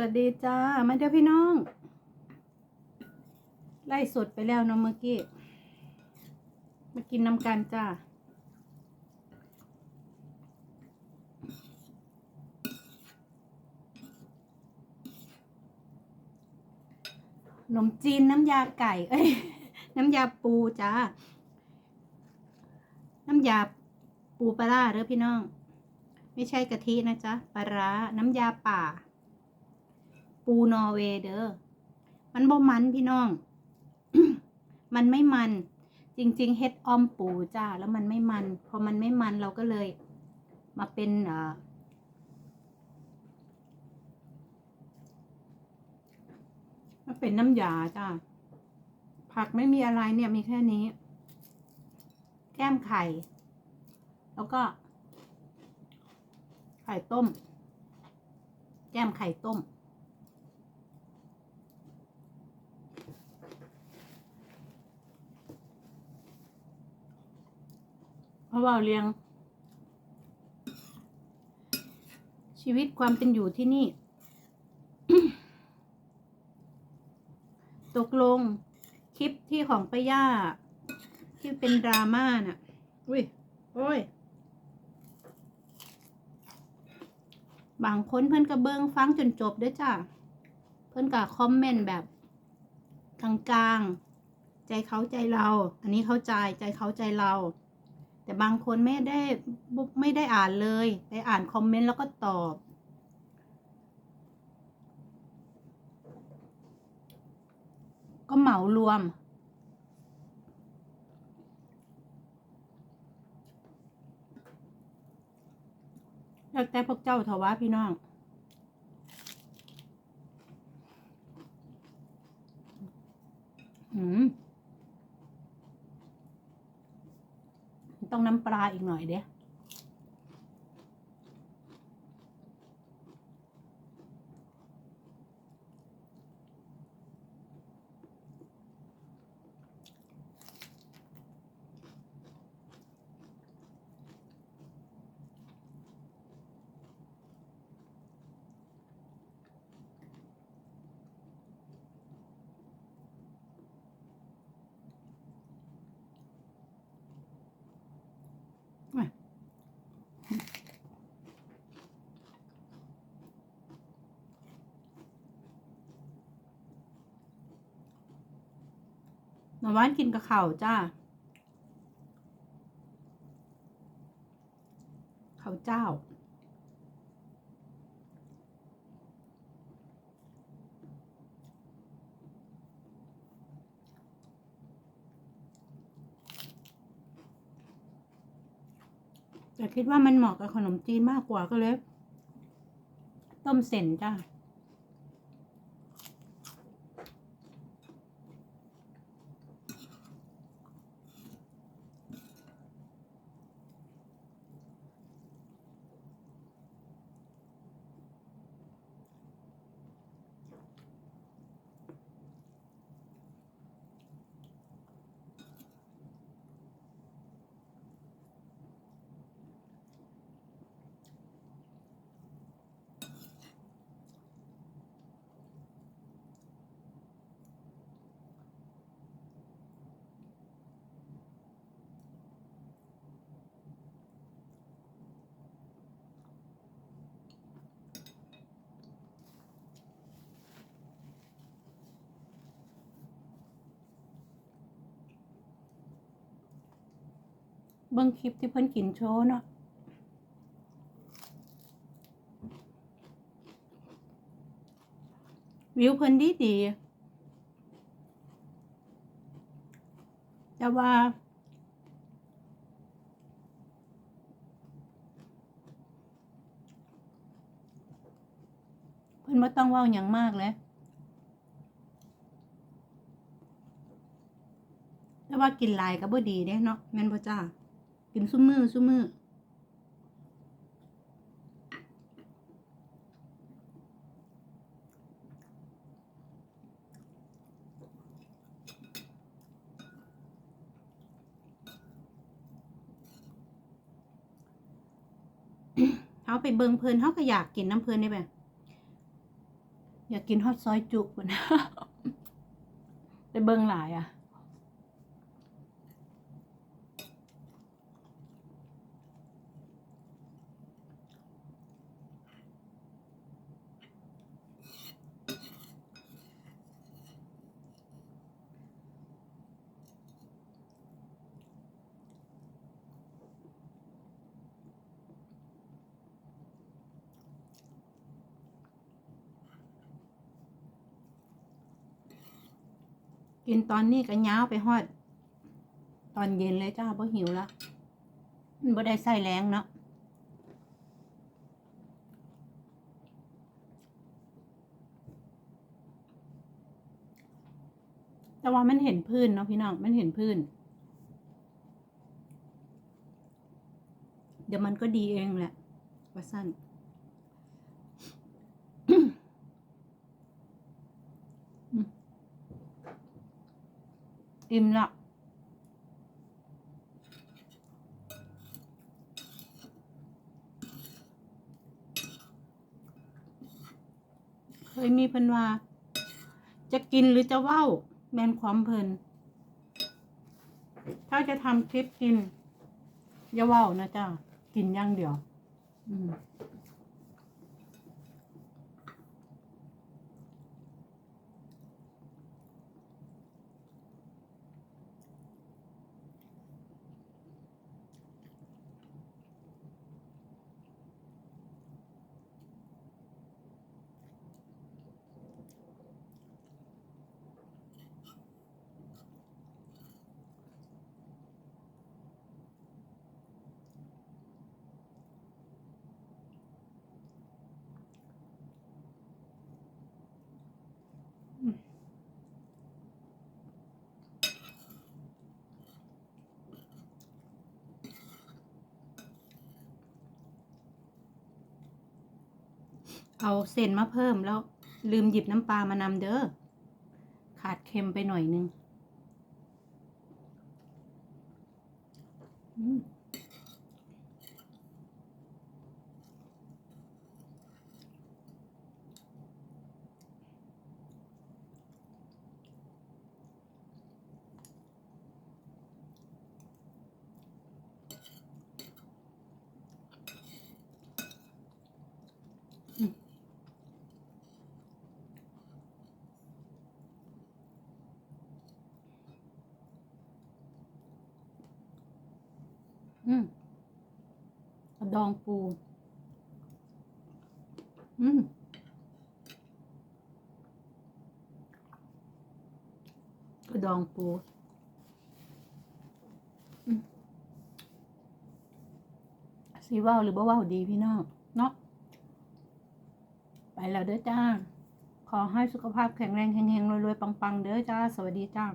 วัสดีจ้า มาเด้อพี่น้อง ไล่สดไปแล้วเนาะเมื่อกี้ มากินน้ำกันจ้า ขนมจีนน้ำยาไก่ เอ้ย น้ำยาปูจ้า น้ำยาปูปลาร้าเด้อพี่น้อง ไม่ใช่กะทินะจ๊ะ ปลาร้า น้ำยาป่า ปูนอร์เวย์เด้อมันบ่มันพี่น้อง มันไม่มัน จริง ๆ เฮ็ดอ้อมปูจ้า แล้วมันไม่มัน พอมันไม่มันเราก็เลย มาเป็นเอ่อมาเป็นน้ำยาจ้า ผักไม่มีอะไรเนี่ยมีแค่นี้ แก้มไข่ แล้วก็ ไข่ต้ม แก้มไข่ต้ม ราะว่าเลี้ยง ชีวิตความเป็นอยู่ที่นี่ ตกลงคลิปที่ของป้าย่า ที่เป็นดราม่าน่ะ อุ้ย โอ้ย บางคนเพื่อนก็เบิ้องฟังจนจบด้วยจ้ะ เพื่อนก็คอมเมนต์แบบกลางๆ ใจเขาใจเรา อันนี้เข้าใจใจเขาใจเรา แต่บางคนไม่ได้ไม่ได้อ่านเลยไปอ่านคอมเมนต์แล้วก็ตอบ ก็เหมารวม แล้วแต่พวกเจ้าเถอะวะพี่น้องอืม ต้องน้ำปลาอีกหน่อยเด้ หน่อวานกินกับข้าวจ้าข้าวเจ้าแต่คิดว่ามันเหมาะกับขนมจีนมากกว่าก็เลย ต้มเส้นจ้า เบิ่งคลิปที่เพิ่นกินโชว์เนาะวิวเพิ่นดีดีแต่ว่า เพิ่นบ่ต้องว้าหยังมากเลยแต่ว่ากินลายก็บ่ดีเด้เนาะแม่นบ่จ้า กินซุ้มมือซุ้มมือเขาไปเบิงเพลินเขาก็อยากกินน้ำเพลินได้แบบอยากกินฮอตซอยจุปุ่นไปเบิงหลายอะ กินตอนนี้ก็ย้าวไปฮอด ตอนเย็นเลยจ้าเพราะหิวล้วมันบ่ได้ใส่แรงเนาะแต่ว่ามันเห็นพื้นเนาะพี่น้องมันเห็นพื้น เดี๋ยวมันก็ดีเองแหละว่าสั้น อิ่มละเคยมีเพิ่นว่า จะกินหรือจะเว้า แมนความเพลินถ้าจะทำคลิปกิน อย่าเว้านะจ้ากินอย่างเดียว อืม เอาเส้นมาเพิ่มแล้วลืมหยิบน้ำปลามานำเด้อ ขาดเค็มไปหน่อยนึง อืม อืมดองปู อืมกระดองปูสีว่าวหรือบ่ว่าวดีพี่น้องเนาะไปแล้วเด้อจ้า ขอให้สุขภาพแข็งแรงแข็งๆรวยๆปังๆ เด้อจ้า สวัสดีจ้า